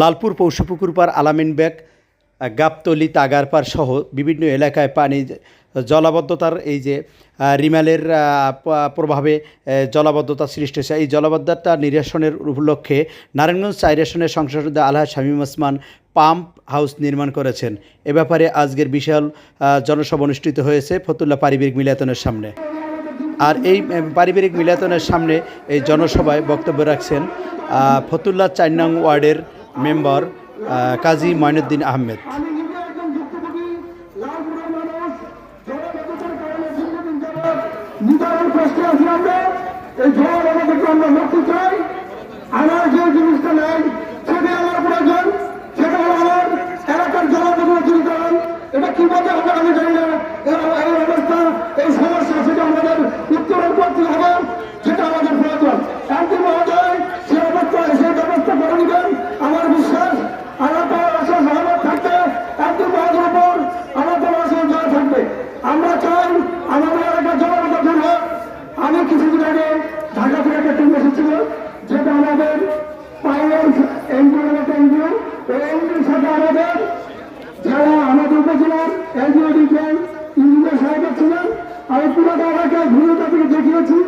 লালপুর পৌষপুকুর পার আলামিন ব্যাগ, গাবতলি তাগারপাড় সহ বিভিন্ন এলাকায় পানি জলাবদ্ধতার এই যে রিমালের প্রভাবে জলাবদ্ধতা সৃষ্টি হয়েছে। এই জলাবদ্ধতা নিরসনের উপলক্ষে নারায়ণগঞ্জ চাইরেশনের সংসদ আলহা শামীম ওসমান পাম্প হাউস নির্মাণ করেছেন। এ ব্যাপারে আজকের বিশাল জনসভা অনুষ্ঠিত হয়েছে ফতুল্লা পারিবারিক মিলাতনের সামনে। আর এই পারিবারিক মিলাতনের সামনে এই জনসভায় বক্তব্য রাখছেন ফতুল্লা চার নং ওয়ার্ডের মেম্বার কাজী ময়নুদ্দিন আহমেদ নিদারুণ কষ্টে আছি আমরা এই ঝড় আমাদেরকে আমরা মুক্তি চাই আমার যে জিনিসটা নেই সেটা আমার প্রয়োজন সেটা হলো আমার এলাকার জলাবদ্ধতা দূরীকরণ এটা কীভাবে হবে আমি জানি না এর এই অবস্থা এই সমস্যা সেটা আমাদের উত্তরণ করতে হবে সেটা আমাদের প্রয়োজন এমপি মহোদয় সে অবস্থা সেই ব্যবস্থা করে নেবেন আমার বিশ্বাস আল্লাহ তাআলার আশা সহমত থাকতে এমপি মহোদয়ের উপর আমার তোমার আশা জয় থাকবে আমরা চাই আমাদের এলাকার জলাবদ্ধতা দূর হোক আমি কিছুদিন আগে ঢাকা থেকে একটা টিম এসেছিল যেটা আমাদের পাইলের এনজিও একটা এনজিও এই এনজিওর সাথে আমাদের যারা আমাদের ইঞ্জিনিয়ার সাহেব ছিলেন আমি পুরোটা এলাকায় ঘুরে তাদেরকে দেখিয়েছি।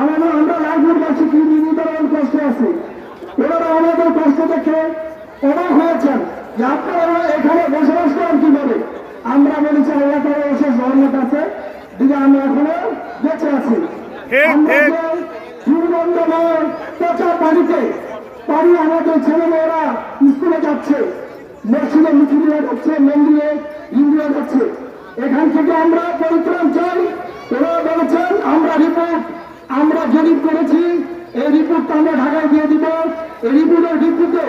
আমাদের আমরা লালপুরবাসী কি নির্ধারণ কষ্ট আছে। এবারে আমাদের কষ্ট দেখে অবাক হয়েছেন যে আপনারা এখানে বসবাস করেন কীভাবে? আমরা বলেছি আল্লাহ তালা জগন্নাথ আছে। দিকে আমরা এখনও বেঁচে আছি। আমরা দুর্গন্ধময় পচা পানিতে পানি আমাদের ছেলেমেয়েরা স্কুলে যাচ্ছে। মসজিদে মিছিলে যাচ্ছে, মন্দিরে ইন্দিরা যাচ্ছে। এখান থেকে আমরা পরিত্রাণ চাই, ওরা বলেছেন, আমরা রিপোর্ট আমরা জরিপ করেছি, এই রিপোর্টটা আমরা ঢাকায় দিয়ে দিব। এই রিপোর্টের ভিত্তিতে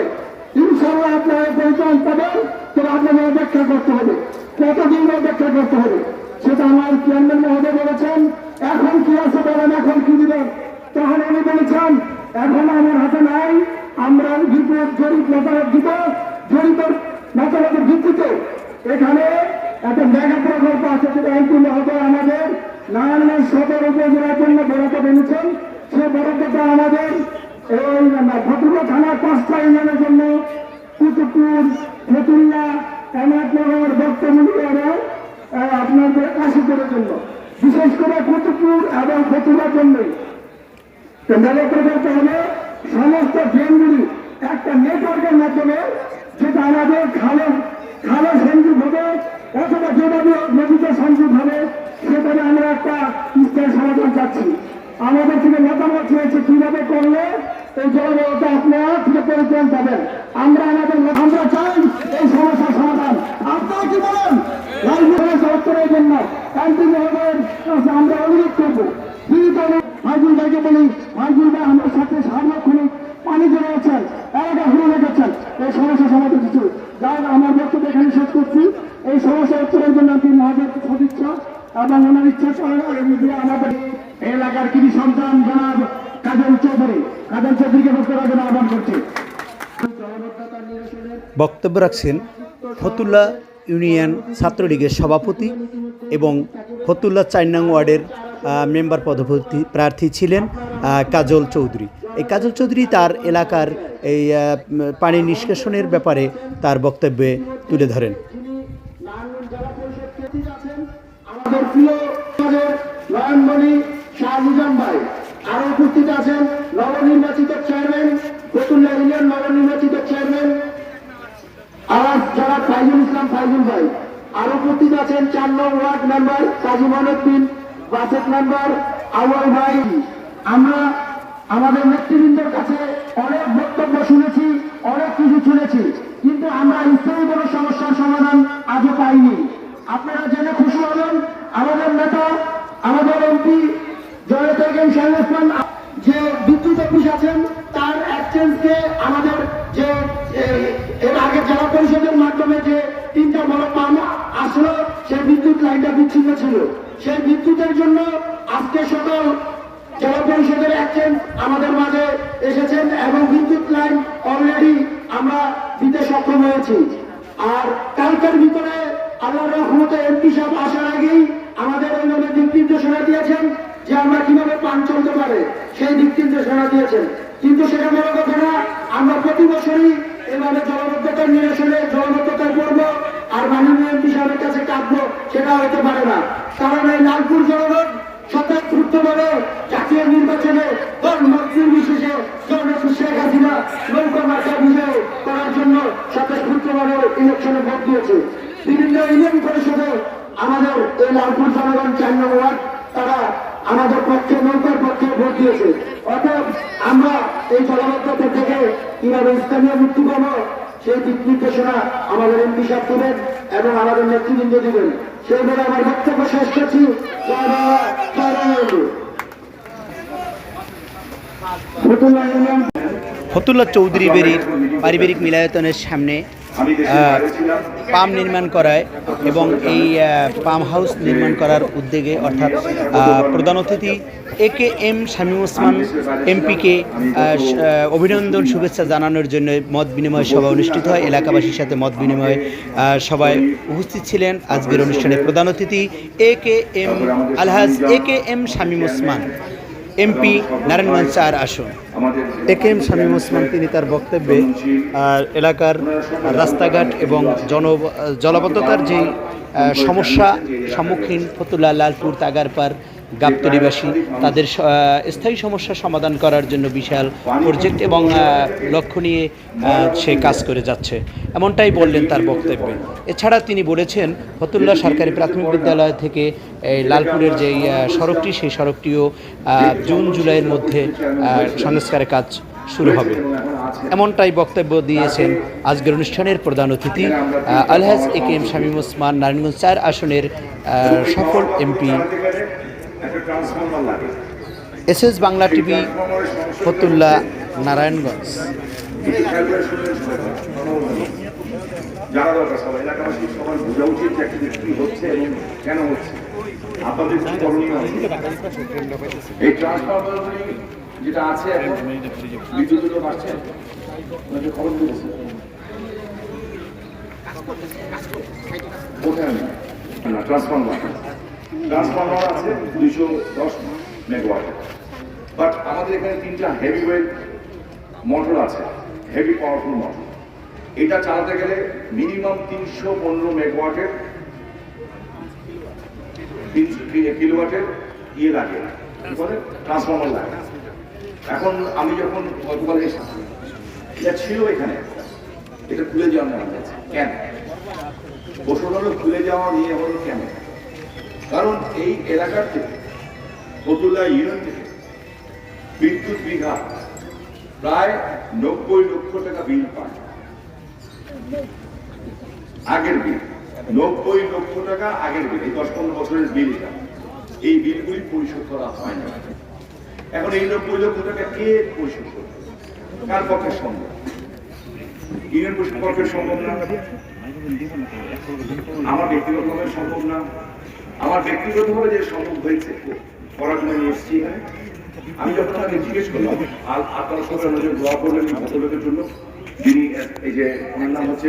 ইনশাল্লাহ আপনারা পরিত্রাণ পাবেন, তবে আপনাদের অপেক্ষা করতে হবে। কতদিন অপেক্ষা করতে হবে? সেটা আমার চেয়ারম্যান মহোদয় বলেছেন, এখন কি আছে বলেন, এখন কি দিবেন তখন উনি বলেছেন, এখন আমার হাতে নাই, আমরা রিপোর্ট জরিপ মতামত দিব জরিপের মতামতের ভিত্তিতে এখানে একটা মেগা প্রকল্প আছে যেটা এমপি মহোদয় আমাদের নারায়ণগঞ্জ সদর উপজেলার জন্য বরাদ্দ এনেছেন সে বরাদ্দটা আমাদের এই ভটুয়া থানার পাঁচটা ইউনিয়নের জন্য কুতুবপুর ফতুল্লা এবং আহ, আপনাদের কাশীপুরের জন্য। বিশেষ করে কুতুবপুর এবং ফতুল্লার জন্যই মেলা প্রকল্প হলো সমস্ত ড্রেনগুলি একটা নেটওয়ার্কের মাধ্যমে যেটা আমাদের খালে খালে সংযোগ হবে অথবা যেভাবে নদীতে সংযোগ হবে, সেখানে আমরা একটা স্থায়ী সমাধান চাচ্ছি। আমাদের থেকে মতামত হয়েছে কীভাবে করলে এই জলবায়ুটা আপনারা থেকে পরিত্রাণ পাবেন আমরা আমাদের আমরা চাই এই সমস্যার সমাধান। আপনারা কি বলেন? উত্তরের জন্য এমপি মহোদয়ের কাছে আমরা অনুরোধ করব। ফাইজুল ভাইকে বলি ফাইজুল ভাই আমার সাথে সার্বক্ষণিক পানি জমে আছেন এলাকা ঘুরে রেখেছেন এই সমস্যা সমাধান কিছু। যাই আমার বক্তব্য এখানে শেষ করছি। এই সমস্যা উত্তরের জন্য তিনি মহাদেব সদিচ্ছা এবং ওনার ইচ্ছা আমাদের এলাকার কৃষি সন্তান জনাব কাজল চৌধুরী। কাজল চৌধুরীকে বক্তব্য রাখবেন আহ্বান করছি। বক্তব্য রাখছেন ফতুল্লা ইউনিয়ন ছাত্রলীগের সভাপতি এবং ফতুল্লা চার নং ওয়ার্ডের মেম্বার পদপ্রার্থী, প্রার্থী ছিলেন কাজল চৌধুরী। এই কাজল চৌধুরী তার এলাকার এই পানি নিষ্কাশনের ব্যাপারে তার বক্তব্যে তুলে ধরেন। ভাই, আরও উপস্থিত আছেন নবনির্বাচিত চেয়ারম্যান ফতুল্লা ইউনিয়ন নবনির্বাচিত চেয়ারম্যান আওয়াজ যারা ফাইজুল ইসলাম ফাইজুল ভাই, আর উপস্থিত আছেন চার নং ওয়ার্ড মেম্বার কাজী মনুদ্দিন বাসেট মেম্বার আউয়াল ভাই। আমরা আমাদের নেতৃবৃন্দের কাছে অনেক বক্তব্য শুনেছি, অনেক কিছু শুনেছি, কিন্তু আমরা স্থায়ী কোনো সমস্যার সমাধান আজও পাইনি। আপনারা জেনে খুশি হলেন আমাদের নেতা, আমাদের এমপি শাহিদ ওসমান যে বিদ্যুৎ অফিস আছেন, তার এক্সচেঞ্জকে আমাদের যে এর আগে জেলা পরিষদের মাধ্যমে যে তিনটা বড় পাম্প আসলো, সেই বিদ্যুৎ লাইনটা বিচ্ছিন্ন ছিল। সেই বিদ্যুতের জন্য আজকে সকাল জেলা পরিষদের একজন আমাদের মাঝে এসেছেন এবং বিদ্যুৎ লাইন অলরেডি আমরা দিতে সক্ষম হয়েছি। আর কালকের ভিতরে আল্লাহ রহমতে এমপি সাহেব আসার আগেই আমাদের অন্যদের দিক নির্দেশনা দিয়েছেন যে আমরা কীভাবে পান চলতে পারে, সেই দিক নির্দেশনা দিয়েছেন। কিন্তু সেটা বড় কথা না, আমরা প্রতি বছরই এভাবে জলবদ্ধতার নিরসনে জলবদ্ধতায় পড়ব আর মাননীয় এমপি সাহেবের কাছে কাঁদবো, সেটা হতে পারে না। কারণ এই লালপুর জনগণ সত্য স্বতঃস্ফূর্তভাবে জাতীয় নির্বাচনে দল বিশেষে জননেত্রী শেখ হাসিনা নৌকা মার্কা বিজয় করার জন্য স্বতঃস্ফূর্তভাবে ইলেকশনে ভোট দিয়েছে। বিভিন্ন ইউনিয়ন পরিষদে আমাদের এই লালপুর জনগণ চার নম্বর তারা আমাদের পক্ষে, নৌকার পক্ষে ভোট দিয়েছে। অতএব আমরা এই জলাবদ্ধতা থেকে কীভাবে স্থানীয় মুক্তি পাবো, সেই দিক নির্দেশনা আমাদের এমপি সাহেব দেবেন এবং আমাদের নেতৃবৃন্দ দিবেন। সেই বলে আমার বক্তব্য শেষ করছি। চৌধুরী বেরির পারিবারিক মিলায়তনের সামনে পাম নির্মাণ করায় এবং এই পাম হাউস নির্মাণ করার উদ্যোগে অর্থাৎ প্রধান অতিথি A K M Shamim Osman এমপিকে অভিনন্দন শুভেচ্ছা জানানোর জন্য মত বিনিময় সভা অনুষ্ঠিত হয়। এলাকাবাসীর সাথে মত বিনিময় সভায় উপস্থিত ছিলেন আজকের অনুষ্ঠানে প্রধান অতিথি A K M Alhaj A K M Shamim Osman. MP Narayanganj চার আসন। A K M Shamim Osman, তিনি তার বক্তব্যে এলাকার রাস্তাঘাট এবং জন জলাবদ্ধতার যেই সমস্যা সম্মুখীন ফতুল্লা লালপুর তাগারপার গাবতলিবাসী তাদের স্থায়ী সমস্যা সমাধান করার জন্য বিশাল প্রজেক্ট এবং লক্ষ্য নিয়ে সে কাজ করে যাচ্ছে। এমনটাই বললেন তার বক্তব্যে। এছাড়া তিনি বলেছেন, ফতুল্লা সরকারি প্রাথমিক বিদ্যালয় থেকে এই লালপুরের যেই সড়কটি, সেই সড়কটিও জুন জুলাইয়ের মধ্যে সংস্কারের কাজ শুরু হবে। এমনটাই বক্তব্য দিয়েছেন আজকের অনুষ্ঠানের প্রধান অতিথি আলহাজ A K M Shamim Osman, Narayanganj চার আসনের সফল MP S S Bangla TV Fatullah Narayanganj. জানা দরকার সবাই। এলাকাবাসী সবার বোঝা উচিত যে actually কি হচ্ছে এবং কেন হচ্ছে। আপনাদের কি করণীয় এই ট্রান্সফর্মারগুলি যেটা আছে এখন বিদ্যুৎ পাচ্ছে ওনাকে খবর দিয়েছে কোথায় নেই? ট্রান্সফর্মার। ট্রান্সফর্মার আছে দুইশো দশ মেগাওয়াট। বাট আমাদের এখানে তিনটা হেভি ওয়েট মোটর আছে হেভি পাওয়ারফুল মোটর এটা চালাতে গেলে মিনিমাম তিনশো পনেরো মেগাওয়াটের কিলোওয়াটের ইয়ে লাগে। ট্রান্সফর্মার লাগে। এখন আমি যখন গতকাল এসেছি, এটা ছিল এখানে। এটা খুলে যাওয়ার হয়েছে কেন? হলো খুলে যাওয়া নিয়ে হলো কেন? কারণ এই এলাকার থেকে, ফতুল্লা ইউনিয়ন থেকে বিদ্যুৎ বিঘা প্রায় নব্বই লক্ষ টাকা বিল পায়। আগের বিল, নব্বই লক্ষ টাকা আগের বিল, এই দশ পনেরো বছরের বিল এই বিলগুলি পরিশোধ করা হয় না। এখন এই নব্বই লক্ষ টাকা কে পরিশোধ করবে? কার পক্ষে সম্ভব? ইউনিয়ন পরিষদ পক্ষে সম্ভব না। আমার ব্যক্তিগতভাবে সম্ভব না। আমার ব্যক্তিগতভাবে যে সম্ভব হয়েছে জন্য নিয়ে আমি যখন তাকে জিজ্ঞেস করলাম, আর আপনারা দোয়া করলেন ভদ্রলোকের জন্য? যিনি এই যে ওনার নাম হচ্ছে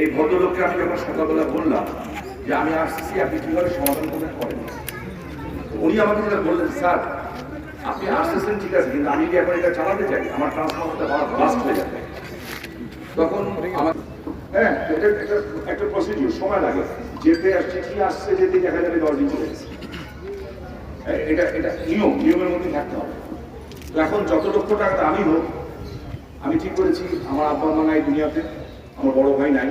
এই ভদ্রলোককে আমি যখন সকালবেলা বললাম যে আমি আসছি, আপনি কীভাবে সমাধান করবেন করেন। উনি আমাকে যেটা বললেন, স্যার, আপনি আসতেছেন ঠিক আছে, কিন্তু আমি যদি এখন এটা চালাতে চাই? আমার ট্রান্সফর্মারটা বাস্ট হয়ে যাবে। তখন আমার হ্যাঁ এটা একটা একটা প্রসিডিউর সময় লাগে। যেতে আসছে, কি আসছে, যেতে দেখা যাবে দশ দিন চলে এটা এটা নিয়ম, নিয়মের মধ্যে থাকতে হবে। তো এখন যত লক্ষ টাকা আমি হোক, আমি ঠিক করেছি, আমার আব্বা মা নাই দুনিয়াতে, আমার বড় ভাই নাই।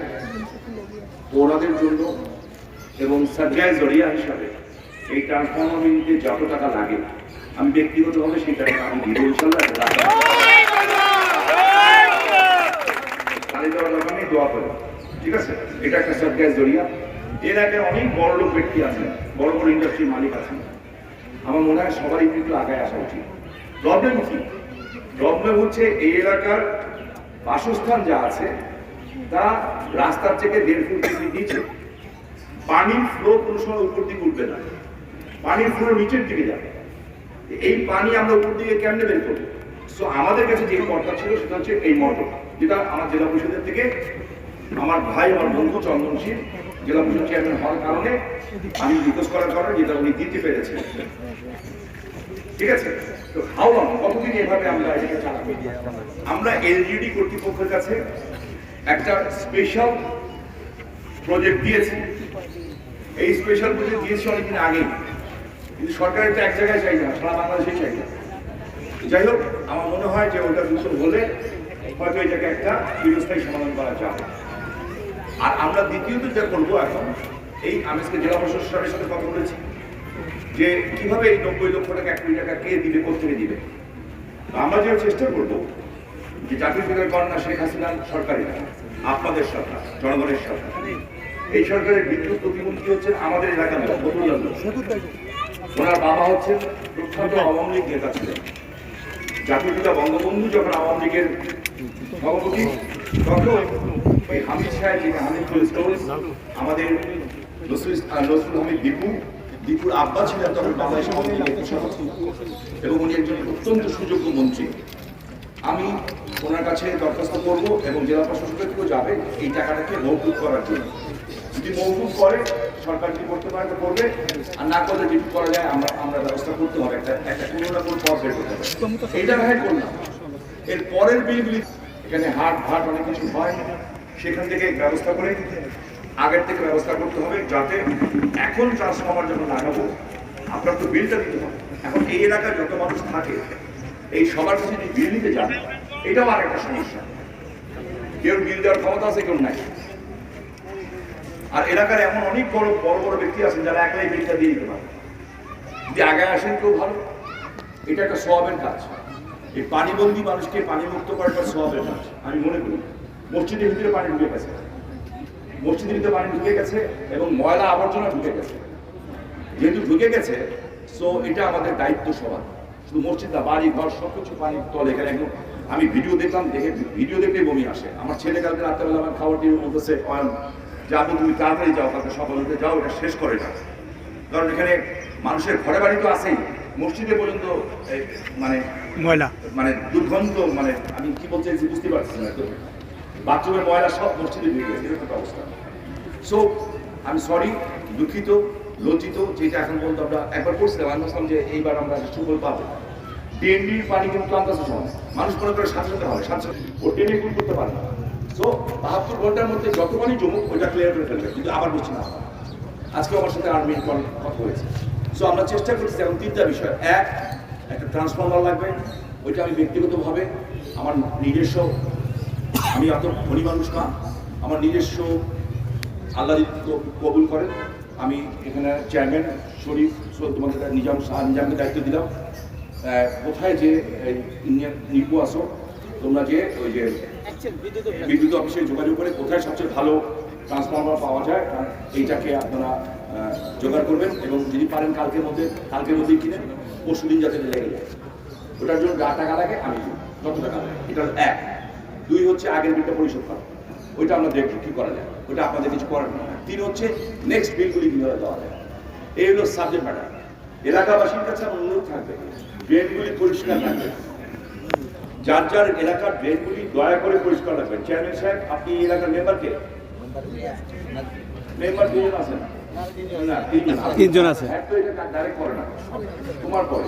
তো ওনাদের জন্য এবং সার্ভিস জড়িয়া হিসাবে এই ট্রান্সফর্মার নিতে যত টাকা লাগে, আমি ব্যক্তিগতভাবে সেই টাকা আমি দিব, ইনশাল্লাহ এবং রাখব। দরকার নেই দোয়া করে ঠিক আছে? এটা একটা এর আগে অনেক বড় লোক ব্যক্তি আছেন বড় বড় ইন্ডাস্ট্রির মালিক আছেন আমার মনে হয় কিন্তু আগায় আসা উচিত। প্রবলেম কি? প্রবলেম হচ্ছে এই এলাকার বাসস্থান যা আছে, তা রাস্তার থেকে দেড় ফুট নিচে। পানির ফ্লো কোনো সময় উপর দিকে উঠবে না। পানির ফ্লো নিচের দিকে যাবে। এই পানি আমরা উপর দিকে কেমনে বের করব? সো আমাদের কাছে যে পথটা ছিল, সেটা হচ্ছে এই মোটর যেটা আমার জেলা পরিষদের থেকে আমার ভাই, আমার বন্ধু চন্দন সিং জেলা পরিষদ চেয়ারম্যান হওয়ার কারণে আমি রিকোয়েস্ট করার কারণে যেটা উনি দিতে পেরেছেন। ঠিক আছে? তো হাউ লং কতদিন এভাবে আমরা এটাকে চালাবো? আমরা এলজিডি কর্তৃপক্ষের কাছে একটা স্পেশাল প্রজেক্ট দিয়েছি। এই স্পেশাল প্রজেক্ট দিয়েছি অনেকদিন আগে কিন্তু সরকারের তো এক জায়গায় চাই না, সারা বাংলাদেশে চাই না। যাই হোক, আমার মনে হয় যে ওটা দুটো হলে হয়তো এটাকে একটা চিরস্থায়ী সমাধান করা যাবে আর আমরা দ্বিতীয়ত যেটা করব এখন এই আমি জেলা প্রশাসনের সাথে কথা বলেছি যে কীভাবে এই নব্বই লক্ষ টাকা এক কোটি টাকা কে দিবে কোথেকে দিবে? আমরা যে চেষ্টা করব যে জাতীয় পিতার কন্যা শেখ হাসিনার সরকারি না, আপনাদের সরকার জনগণের সরকার এই সরকারের বিদ্যুৎ প্রতিমন্ত্রী হচ্ছেন আমাদের এলাকার। ওনার বাবা হচ্ছেন প্রখ্যাত আওয়ামী লীগ নেতা ছিলেন। জাতীয় পিতা বঙ্গবন্ধু যখন আওয়ামী লীগের সভাপতি এই হামিদ সাহেব, যিনি আমাদের নসরুল নসরুল হামিদ দীপু, দীপুর আব্বা ছিলেন তখন সভাপতি, এবং উনি একজন অত্যন্ত সুযোগ্য মন্ত্রী। আমি ওনার কাছে দরখাস্ত করব এবং জেলা প্রশাসকের থেকেও যাবে এই টাকাটাকে মৌকুব করার জন্য। যদি মৌকুব করে, সরকার কি করতে পারে করবে। আর না করলে যেটুকু করা যায়, আমরা আমরা ব্যবস্থা করতে হবে। একটা একটা কোনো না কোনো পথ বের করতে হবে। ভাই করলাম। এর পরের বিলগুলি এখানে হাট, ভাট অনেক কিছু হয়। সেখান থেকে ব্যবস্থা করে আগের থেকে ব্যবস্থা করতে হবে যাতে এখন ট্রান্সফর্মার যখন লাগাবো আপনার তো বিলটা দিতে হবে। এখন এই এলাকায় যত মানুষ থাকে, এই সবার কাছে যদি বিল নিতে যান এটাও আর একটা সমস্যা। কেউ বিল দেওয়ার ক্ষমতা আছে, কেউ নাই। আর এলাকার এমন অনেক বড় বড় বড় ব্যক্তি আছেন যারা একলাই বিলটা দিয়ে দিতে পারে। যদি আগে আসেন কেউ ভালো। এটা একটা সোয়াবের কাজ। এই পানিবন্দি মানুষকে পানি মুক্ত করাটা সোয়াবের কাজ আমি মনে করি, মসজিদের ভিতরে পানি ঢুকে গেছে। মসজিদের ভিতরে পানি ঢুকে গেছে এবং ময়লা আবর্জনা ঢুকে গেছে। যেহেতু ঢুকে গেছে সো এটা আমাদের দায়িত্ব সবার। শুধু মসজিদ না, বাড়ি, ঘর সব কিছু তলে এখানে একদম। আমি ভিডিও দেখলাম, দেখে ভিডিও দেখলেই বমি আসে। আমার ছেলে কালকে রাত্রেবেলা আমার খাবার দিয়ে বলতেছে, অয়ন আপনি তুমি তাড়াতাড়ি যাও, কালকে সকাল হতে যাও, এটা শেষ করে না কারণ এখানে মানুষের ঘরে বাড়ি তো আছেই। মসজিদে পর্যন্ত মানে ময়লা। মানে দুর্গন্ধ মানে আমি কি বলতে চাইছি বুঝতে পারছি না বাথরুমের ময়লা সব মসজিদে ঢুকে গেছে, এরকম একটা অবস্থা। সো আমি সরি দুঃখিত, লজ্জিত, যেটা এখন পর্যন্ত আমরা একবার করছিলাম, আমি ভাবছিলাম যে এইবার আমরা সুফল পাবো। ডিএনডির পানি কিন্তু ক্লান্তাস সময় মানুষ মনে করে সাথে সাথে হবে সাথে সাথে ও টেনে গুণ করতে পারে না। সো বাহাত্তর ঘণ্টার মধ্যে যত পানি জমুক, ওইটা ক্লিয়ার করে ফেলবে, কিন্তু আবার বলছি না। আজকে আমার সাথে আর্মি কল কথা হয়েছে। সো আমরা চেষ্টা করছি এখন তিনটা বিষয়। এক একটা ট্রান্সফর্মার লাগবে ওইটা আমি ব্যক্তিগতভাবে আমার নিজস্ব আমি এত ধনী মানুষ না আমার নিজস্ব আল্লাহ কবুল করেন আমি এখানে চেয়ারম্যান শরীফ তোমাদের নিজাম শাহ নিজামকে দায়িত্ব দিলাম। কোথায় যে ইঞ্জিনিয়ার নিপু আসো তোমরা যে ওই যে বিদ্যুৎ অফিসে যোগাযোগ করে কোথায় সবচেয়ে ভালো ট্রান্সফর্মার পাওয়া যায় এইটাকে আপনারা জোগাড় করবেন এবং যদি পারেন কালকের মধ্যে কালকের মধ্যেই কিনেন। পরশু দিন যাতে লেগে যায়। ওটার জন্য যা টাকা লাগে আমি। কত টাকা লাগে? এটা হলো এক। দুই হচ্ছে আগের বিলটা পরিশোধ করা। ওইটা আমরা দেখব কি করা যায়। ওইটা আপনাদের কিছু করার নেই। তিন হচ্ছে নেক্সট বিলগুলি কীভাবে দেওয়া যায়। এই হলো সাবজেক্ট ম্যাটার এলাকাবাসীর কাছে আমার অনুরোধ থাকবে ড্রেনগুলি পরিষ্কার থাকবে যার যার এলাকার ড্রেনগুলি দয়া করে পরিষ্কার রাখবেন। চেয়ারম্যান সাহেব আপনি এলাকার মেম্বারকে মেম্বার দুজন আছেন তিনজন আছে। তোমার পরে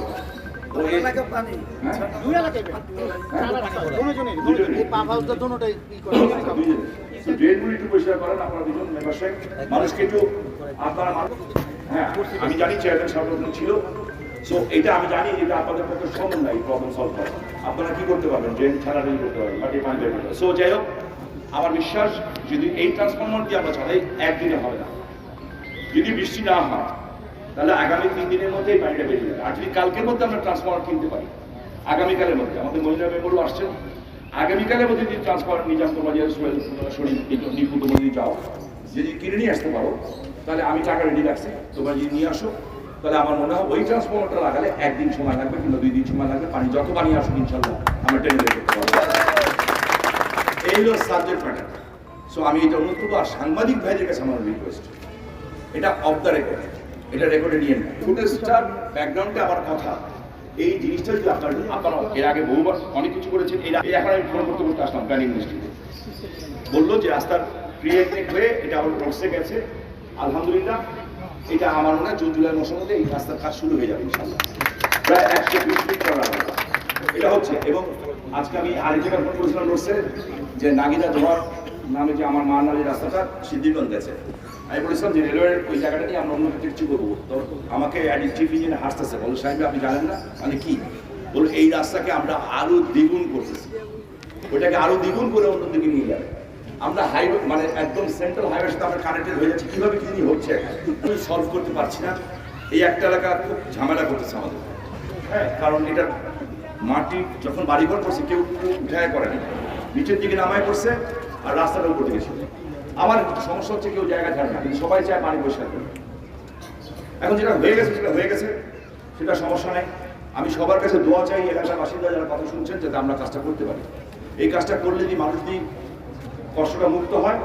আপনারা আমি জানি ছিল। সো এটা আমি জানি এটা আপনাদের পক্ষে সম্ভব নাই প্রবলেম সলভ করা। আপনারা কি করতে পারবেন? ড্রেন ছাড়া করতে পারবেন সো যাই হোক, আমার বিশ্বাস, যদি এই ট্রান্সফরমার দিয়ে আমরা চালাই, একদিনে হবে না। যদি বৃষ্টি না হয়, তাহলে আগামী তিন দিনের মধ্যে এই পানিটা বেরিয়ে যাবে। আর যদি কালকের মধ্যে আমরা ট্রান্সফরমার কিনতে পারি, আগামীকালের মধ্যে, আমাদের মহিলা মেম্বারও আসছেন। আগামীকালের মধ্যে যদি ট্রান্সফরমার নিজাম তোমার যে শরীর যদি যাও। যদি কিনে নিয়ে আসতে পারো, তাহলে আমি টাকা রেডি রাখছি। তোমরা যদি নিয়ে আসো, তাহলে আমার মনে হয় ওই ট্রান্সফরমারটা লাগালে একদিন সময় লাগবে কিংবা দুই দিন সময় লাগবে। পানি যত পানি আসুক, ইনশাল্লাহ আমরা টেনে করতে পারব। এই হলো সাবজেক্ট ম্যাটার সো আমি এটা অনুরোধ করব, আর সাংবাদিক ভাইদের কাছে আমার রিকোয়েস্ট এটা অফ দ্য রেকর্ড এটা রেকর্ডে নিয়ে নেন ফুটেজটার ব্যাকগ্রাউন্ডে আবার কথা। এই জিনিসটা যদি আপনার আপনারা এর আগে বহুবার অনেক কিছু করেছেন এর আগে এখন আমি ফোন করতে করতে আসলাম প্ল্যানিং মিনিস্ট্রিতে বলল যে রাস্তার ক্রিয়েটেড হয়ে এটা আবার বসে গেছে। আলহামদুলিল্লাহ, এটা আমার মনে হয় জুন, জুলাই মাসের মধ্যে এই রাস্তার কাজ শুরু হয়ে যাবে ইনশাল্লাহ প্রায় একশো বিশ ফিট করা এটা হচ্ছে, এবং আজকে আমি আরেক জায়গায় ফোন করেছিলাম রোডসে যে নাগিদা জোয়ার নামে যে আমার মার নামের রাস্তাটা, সিদ্ধিগঞ্জ গেছে আমি বলেছিলাম যে রেলওয়ের ওই জায়গাটা নিয়ে আমরা অন্য কিছু করব তো আমাকে চিফ ইঞ্জিনিয়ার হাসতেছে। বলো, সাহেব, আপনি জানেন না? মানে কি? বলো, এই রাস্তাকে আমরা আরও দ্বিগুণ করতেছি। ওইটাকে আরও দ্বিগুণ করে অন্যদিকে নিয়ে যাবে। আমরা হাইওয়ে মানে একদম সেন্ট্রাল হাইওয়ের সাথে আমরা কানেক্টেড হয়ে যাচ্ছি। কীভাবে কি জিনিস হচ্ছে। আমি সলভ করতে পারছি না। এই একটা এলাকা খুব ঝামেলা করতেছে আমাদের। হ্যাঁ কারণ এটা মাটি, যখন বাড়িঘর করছে কেউ উঠায় করেনি নিচের দিকে নামায় করছে আর রাস্তাটা উপর দিকে ছিল আমার সমস্যা হচ্ছে কেউ জায়গা ছাড়ে না, কিন্তু সবাই চায় পানি পরিষ্কার করবে এখন যেটা হয়ে গেছে, সেটা হয়ে গেছে, সেটা সমস্যা নেই। আমি সবার কাছে দোয়া চাই এলাকার বাসিন্দা যারা কথা শুনছেন যাতে আমরা কাজটা করতে পারি। এই কাজটা করলে যদি মানুষ যদি কষ্টটা মুক্ত হয়?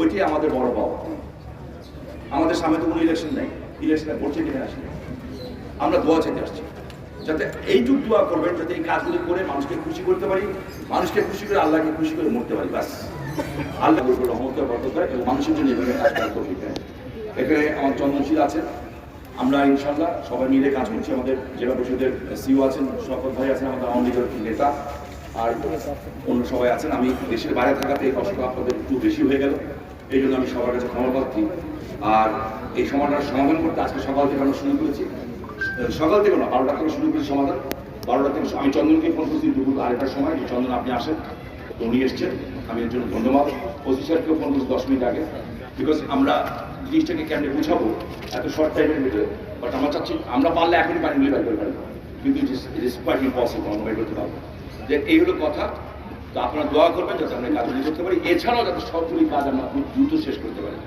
ওইটি আমাদের বড় পাওয়া। আমাদের সামনে তো কোনো ইলেকশন নেই। ইলেকশনে ভোট চেয়ে আসে আমরা দোয়া চাইতে আসছি। যাতে এইটুক দোয়া করবেন, যাতে এই কাজগুলি করে মানুষকে খুশি করতে পারি, মানুষকে খুশি করে আল্লাহকে খুশি করে মরতে পারি, ব্যাস। এখানে আমার চন্দনশীল আছেন আমরা ইনশাল্লাহ সবাই মিলে কাজ করছি। আমাদের জেলা পরিষদের সিও আছেন শপথ ভাই আছেন, আমাদের আওয়ামী লীগের নেতা আর অন্য সবাই আছেন। আমি দেশের বাইরে থাকাতে এই কষ্টটা আপনাদের একটু বেশি হয়ে গেল। এই জন্য আমি সবার কাছে ক্ষমা প্রার্থী। আর এই সমাধানটার সমাধান করতে আজকে সকাল থেকে আমরা শুরু করেছি। সকাল থেকে না, বারোটা থেকে শুরু করেছি সমাধান। বারোটা থেকে, আমি চন্দনকে ফোন করছি দুপুর আড়াইটার সময় চন্দন, আপনি আসেন। উনি এসছেন। আমি এর জন্য ধন্যবাদ ওসি স্যারকেও ফোন করছি দশ মিনিট আগে। বিকজ আমরা জিনিসটাকে কেমনে বুঝাবো? এত শর্ট টাইমের ভিতরে। বাট আমরা চাচ্ছি, আমরা পারলে এখনই পানি মিলে বের করে পারি কিন্তু ইট আমরা করতে পারব যে এই হলো কথা। তো আপনারা দোয়া করবেন যাতে আমরা কাজগুলি করতে পারি। এছাড়াও যাতে সবগুলি কাজ আমরা খুব দ্রুত শেষ করতে পারি।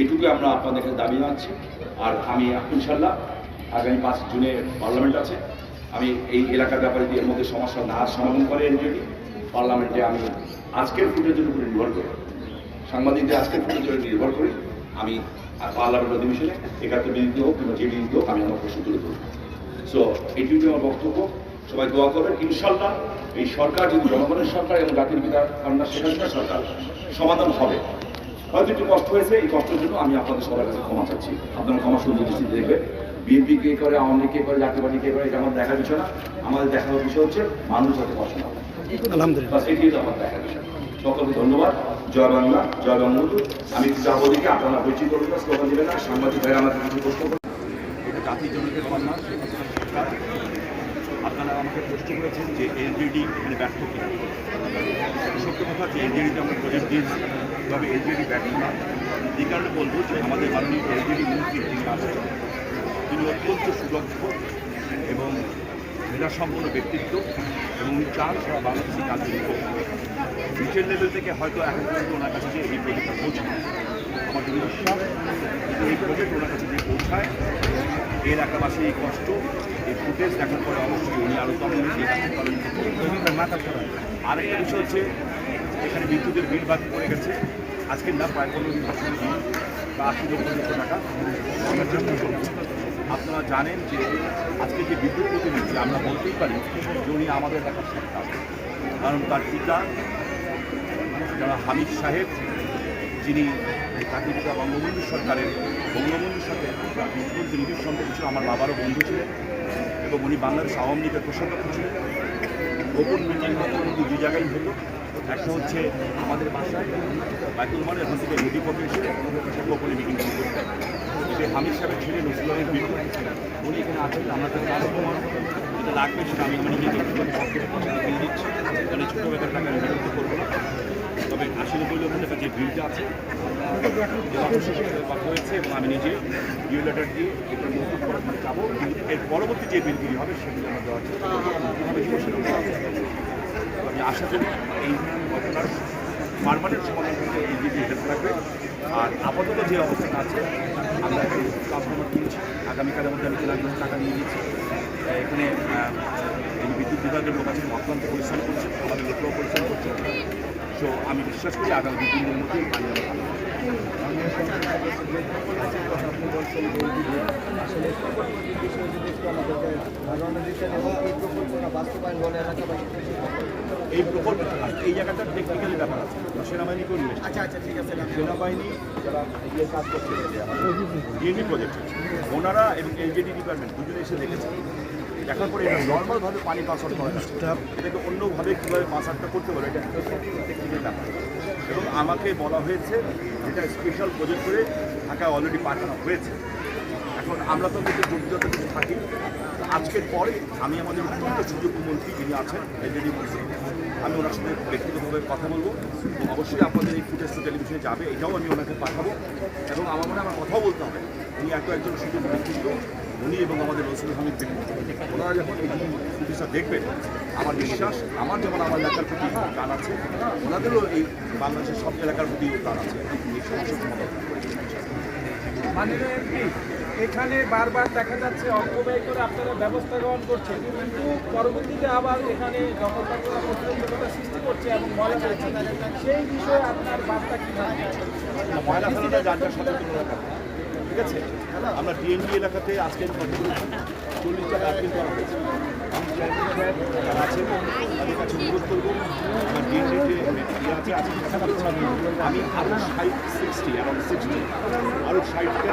এইটুকু আমরা আপনাদের কাছে দাবি জানাচ্ছি। আর আমি ইনশাল্লাহ আগামী পাঁচ জুনে পার্লামেন্ট আছে। আমি এই এলাকার ব্যাপারে এর মধ্যে সমস্যা না সমাধান করে এনজিওটি। পার্লামেন্টে আমি আজকের ফুটেজের উপরে নির্ভর করে, সাংবাদিকদের আজকের ফুটেজের নির্ভর করে আমি পার্লামেন্ট অধিবেশনে একাত্তর বিরুদ্ধে হোক কিংবা যে বিরুদ্ধে হোক আমি আমার প্রশ্ন তুলে ধরব। সো এইটুকু আমার বক্তব্য। সবাই দোয়া করবেন ইনশাল্লাহ এই সরকার যদি জনগণের সরকার এবং জাতির পিতা শেখ হাসিনা সরকার সমাধান হবে। হয়তো একটু কষ্ট হয়েছে, এই কষ্টের জন্য আমি আপনাদের সবার কাছে ক্ষমা চাচ্ছি। আপনারা ক্ষমা সুন্দর দেখবেন। বিএনপি কে করে, আওয়ামী লীগ কে করে, জাতীয় পার্টি কে করে, এটা আমার দেখার বিষয় না। আমাদের দেখার বিষয় হচ্ছে মানুষ যাতে পছন্দ হবে সকলকে ধন্যবাদ। জয় বাংলা জয় বঙ্গবন্ধু। আমি যাব দিকে আপনারা বৈচিত্র করবেন না স্লোগান দেবেন না। সাংবাদিক ভাইরা আমাকে কিছু প্রশ্ন করবেন। এটা জাতির জনকের আপনারা আমাকে প্রশ্ন করেছেন যে এলজিডি এখানে ব্যর্থ কিনা। সত্য কথা যে এলজিডিতে আমরা প্রজেক্ট দিয়েছি। তবে এলজিডি ব্যর্থ না। এই কারণে বলব যে আমাদের মাননীয় এলজিডি মন্ত্রী যিনি আছেন তিনি অত্যন্ত সুদক্ষ মেধাসম্পন্ন ব্যক্তিত্ব এবং উনি চান সারা বাংলাদেশি করতে নিচের লেভেল থেকে হয়তো এখন পর্যন্ত ওনার কাছে যে এই প্রজেক্টটা পৌঁছায় আমার যদি বিশ্বাস এই প্রজেক্ট ওনার কাছে যে পৌঁছায় এই এলাকাবাসী এই কষ্ট, এই ফুটেজ দেখার পরে অবশ্যই উনি আরও পালন আরেকটা বিষয় হচ্ছে, এখানে বিদ্যুতের বিল বাকি পড়ে গেছে। আজকের না, প্রায় পনেরো দিন বা আশি লক্ষ টাকা। আপনারা জানেন যে আজকে যে বিদ্যুৎ প্রতিনিধি, আমরা বলতেই পারি যে উনি আমাদের এলাকার সরকার। কারণ তার পিতা যারা হামিদ সাহেব, যিনি জাতির পিতা বঙ্গবন্ধু সরকারের, বঙ্গবন্ধুর সাথে অত্যন্ত নিবিড় সম্পর্ক ছিল, আমার বাবারও বন্ধু ছিলেন এবং উনি বাংলাদেশ আওয়ামী লীগের কোষাধ্যক্ষ ছিলেন। গোপন মিটিং কিন্তু দুই জায়গায় হতো, একটা হচ্ছে আমাদের বাসায়, বাইতুল মানে ওখান থেকে পথে এসে গোপনে মিটিং করতেন। যে হামিদ সাহেবের ছেলে নসরুলের বিরু উনি এখানে আছেন আমরা আরও প্রমাণ যেটা লাগবে সেটা আমি মানে নিজে দিয়ে দিচ্ছি। মানে ছোটো ব্যাপার টাকা আমি বিরক্ত করব না। তবে আশি নব্বই লক্ষ টাকা যে বিলটা আছে হয়েছে, এবং আমি নিজে ডিউ লেটার দিয়ে এটা মজুত করার জন্য যাব। এর পরবর্তী যে বিলগুলি হবে, সেগুলি আমার দেওয়ার চেষ্টা আমি আশা করি এই ঘটনার পারমানেন্ট সমাধান করতে এই হেল্প লাগবে। আর আপাতত যে অবস্থাটা আছে, আমরা এখানে ট্রান্সফর্মার কিনছি আগামীকালের মধ্যে আমি তিন টাকা নিয়ে নিয়েছি এখানে এই বিদ্যুৎ বিভাগের লোক আছে, অক্লান্ত পরিশ্রম করছে, আমাদের লোকরাও পরিশ্রম করছে। সো আমি বিশ্বাস করি আগামী দু তিন দিনের মধ্যেই পানি আমরা। আসলে বিষয়ে যদি একটু আমাদেরকে ধারণা দিতেন এবং এই প্রকল্পটা বাস্তবায়ন। এই প্রকল্প এই জায়গাটার টেকনিক্যালি ব্যাপার আছে সেনাবাহিনীকেও নিয়ে আচ্ছা আচ্ছা ঠিক আছে সেনাবাহিনী যারা ইয়ে কাজ করছে ডিএনডি প্রজেক্ট ওনারা এবং এলজেডি ডিপার্টমেন্ট দুজনে এসে দেখেছে। দেখার পরে এটা নর্মালভাবে পানি পাস আউট করা এটাকে অন্যভাবে কীভাবে পাস আউটটা করতে পারে এটা টেকনিক্যাল ব্যাপার। এবং আমাকে বলা হয়েছে এটা স্পেশাল প্রজেক্ট করে ঢাকায় অলরেডি পাঠানো হয়েছে। এখন আমরা তো কিন্তু জড়িত কিছু থাকি। আজকের পরে আমি আমাদের অত্যন্ত সুযোগ্য মন্ত্রী যিনি আছেন এলজেডি মন্ত্রী, আমি ওনার সাথে ব্যক্তিগতভাবে কথা বলব। অবশ্যই আপনাদের এই ফুটেজ তো টেলিভিশনে যাবে, এটাও আমি ওনাকে পাঠাবো। এবং আমার মনে আমার কথাও বলতে হবে। উনি এত একজন সুযোগ্য ব্যক্তিত্ব। উনি এবং আমাদের রসুল হামিদ ওনারা যখন এই ফুটেজটা দেখবেন আমার বিশ্বাস আমার যেমন আমার এলাকার প্রতি টান আছে ওনাদেরও এই বাংলাদেশের সব এলাকার প্রতি টান আছে। এই সমস্যার সমাধান এখানে বারবার দেখা যাচ্ছে অর্থ ব্যয় করে আপনারা ব্যবস্থা গ্রহণ করছেন কিন্তু পরবর্তীতে আবার এখানে প্রতিবন্ধকতা সৃষ্টি করছে এবং ময়লা ফেলছে সেই বিষয়ে আপনার বার্তা কী? ময়লা ফেলাটা ঠিক আছে? আমরা ডিএনডি এলাকাতে আজকে চল্লিশটা গার্জেন করা হয়েছে। করব আছে আমি আরও সিক্সটি সিক্সটি আরও ষাটটা